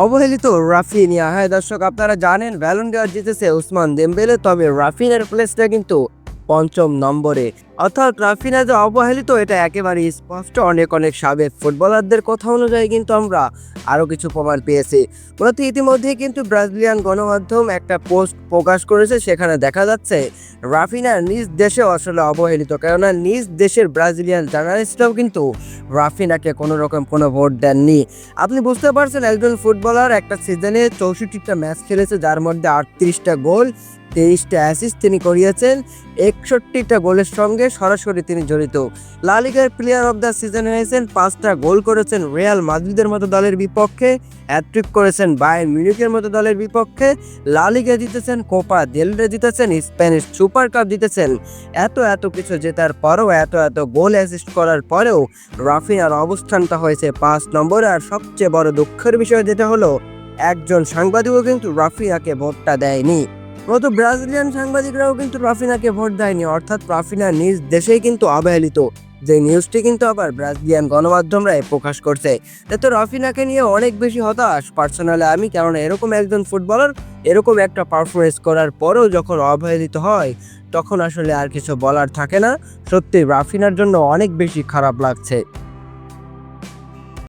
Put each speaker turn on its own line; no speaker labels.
অবহেলিত রাফিনিয়া। হ্যাঁ দর্শক, আপনারা জানেন ব্যালন ডেয়ার জিতেছে উসমান দেমবেলে, তবে রাফিনের প্লেসটা কিন্তু পঞ্চম নম্বরে। অর্থাৎ রাফিনা যে অবহেলিত, এটা একেবারেই স্পষ্ট। অনেক অনেক সাবেক ফুটবলারদের কথা অনুযায়ী কিন্তু আমরা আরও কিছু প্রমাণ পেয়েছি। মূলত ইতিমধ্যেই কিন্তু ব্রাজিলিয়ান গণমাধ্যম একটা পোস্ট প্রকাশ করেছে, সেখানে দেখা যাচ্ছে রাফিনা নিজ দেশে আসলে অবহেলিত, কেননা নিজ দেশের ব্রাজিলিয়ান জার্নালিস্টরাও কিন্তু রাফিনাকে কোনো রকম কোনো ভোট দেননি। আপনি বুঝতে পারছেন, একজন ফুটবলার একটা সিজনে চৌষট্টিটা ম্যাচ খেলেছে, যার মধ্যে আটত্রিশটা গোল তেইশটা অ্যাসিস্ট তিনি করিয়েছেন। একষট্টিটা গোলের সঙ্গে সরাসরি তিনি জড়িত। লালিগার প্লেয়ার অফ দ্য সিজন হয়েছেন, পাঁচটা গোল করেছেন রিয়াল মাদ্রিদের মতো দলের বিপক্ষে হ্যাট্রিক করেছেন বায়ার্ন মিউনিকের মতো দলের বিপক্ষে। লালিগা জিতেছেন কোপা দেলরে জিতেছেন স্প্যানিশ সুপার কাপ জিতেছেন। এত এত কিছু জেতার পরেও, এত এত গোল অ্যাসিস্ট করার পরেও রাফিনার অবস্থানটা হয়েছে পাঁচ নম্বরে। আর সবচেয়ে বড় দুঃখের বিষয় যেটা হলো, একজন সাংবাদিকও কিন্তু রাফিয়াকে ভোটটা দেয়নি। মতো ব্রাজিলিয়ান সাংবাদিকরাও কিন্তু রাফিনাকে ভোট দেয়নি, অর্থাৎ রাফিনা নিজ দেশেই কিন্তু অবহেলিত। যে নিউজটি কিন্তু আবার ব্রাজিলিয়ান গণমাধ্যমরাই প্রকাশ করছে। তো রাফিনাকে নিয়ে অনেক বেশি হতাশ। পার্সোনালি আমি, কেননা এরকম একজন ফুটবলার, এরকম একটা পারফরমেন্স করার পরেও যখন অবহেলিত হয়, তখন আসলে আর কিছু বলার থাকে না। সত্যি, রাফিনার জন্য অনেক বেশি খারাপ লাগছে।